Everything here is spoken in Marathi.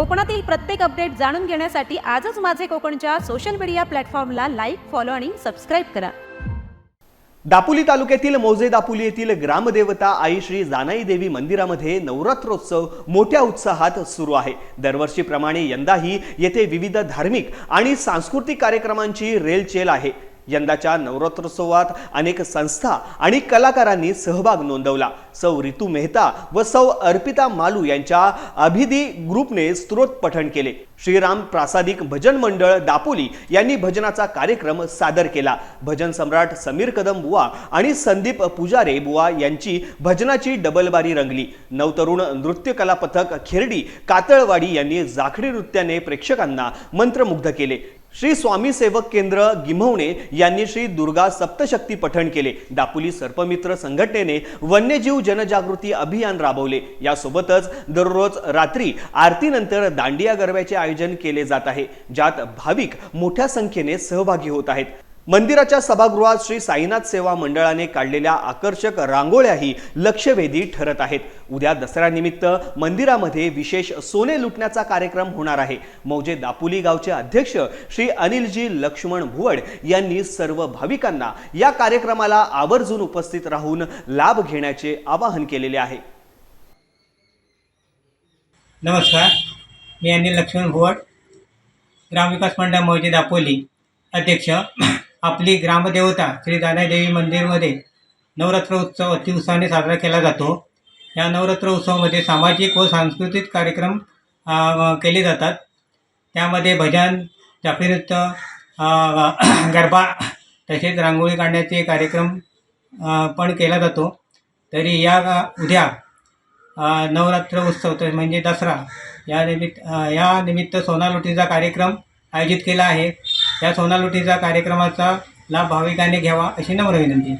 कोकणातील प्रत्येक अपडेट जाणून घेण्यासाठी आजच माझे कोकणच्या सोशल मीडिया प्लॅटफॉर्मला लाईक फॉलो आणि सबस्क्राईब करा. दापोली तालुक्यातील मौजे दापोली येथील ग्रामदेवता आई श्री जानाई देवी मंदिरामध्ये नवरात्रोत्सव मोठ्या उत्साहात सुरू आहे. दरवर्षीप्रमाणे यंदाही येथे विविध धार्मिक आणि सांस्कृतिक कार्यक्रमांची रेलचेल आहे. यंदाच्या नवरात्रोत्सवात अनेक संस्था आणि कलाकारांनी सहभाग नोंदवला. सौ रितू मेहता व सौ अर्पिता मालू यांच्या अभिधी ग्रुपने स्त्रोत पठण केले. श्रीराम प्रासादिक भजन मंडळ दापोली यांनी भजनाचा कार्यक्रम सादर केला. भजन सम्राट समीर कदम बुवा आणि संदीप पुजारे बुवा यांची भजनाची डबलबारी रंगली. नवतरुण नृत्य कला पथक खेरडी कातळवाडी यांनी जाखडी नृत्याने प्रेक्षकांना मंत्रमुग्ध केले. श्री स्वामी सेवक केंद्र गिम्हवणे यांनी श्री दुर्गा सप्तशक्ती पठण केले. दापोली सर्पमित्र संघटनेने वन्यजीव जनजागृती अभियान राबवले. यासोबतच दररोज रात्री आरतीनंतर दांडिया गरब्याचे आयोजन केले जात आहे ज्यात भाविक मोठ्या संख्येने सहभागी होत आहेत. मंदिराच्या सभागृहात श्री साईनाथ सेवा मंडळाने काढलेल्या आकर्षक रांगोळ्याही लक्षवेधी ठरत आहेत. उद्या दसऱ्यानिमित्त मंदिरामध्ये विशेष सोने लुटण्याचा कार्यक्रम होणार आहे. मौजे दापोली गावचे अध्यक्ष श्री अनिलजी लक्ष्मण भुवड यांनी सर्व भाविकांना या कार्यक्रमाला आवर्जून उपस्थित राहून लाभ घेण्याचे आवाहन केलेले आहे. नमस्कार. मी अनिल लक्ष्मण भुवड. ग्रामविकास मंडळ मौजे दापोली अध्यक्ष आपली ग्रामदेवता श्री दानादेवी मंदिरमध्ये नवरात्र उत्सव अतिउत्साहाने साजरा केला जातो. या नवरात्र उत्सवामध्ये सामाजिक व सांस्कृतिक कार्यक्रम केले जातात. त्यामध्ये भजन जाफरी नृत्य गरबा तसेच रांगोळी काढण्याचे कार्यक्रम पण केला जातो. तरी या उद्या नवरात्र उत्सव तर म्हणजे दसरा या निमित्त या निमित्त सोनालुटीचा कार्यक्रम आयोजित केला आहे. या सोनालुटीचा कार्यक्रमाचा लाभ भाविकांनी घ्यावा अशी नम्र विनंती.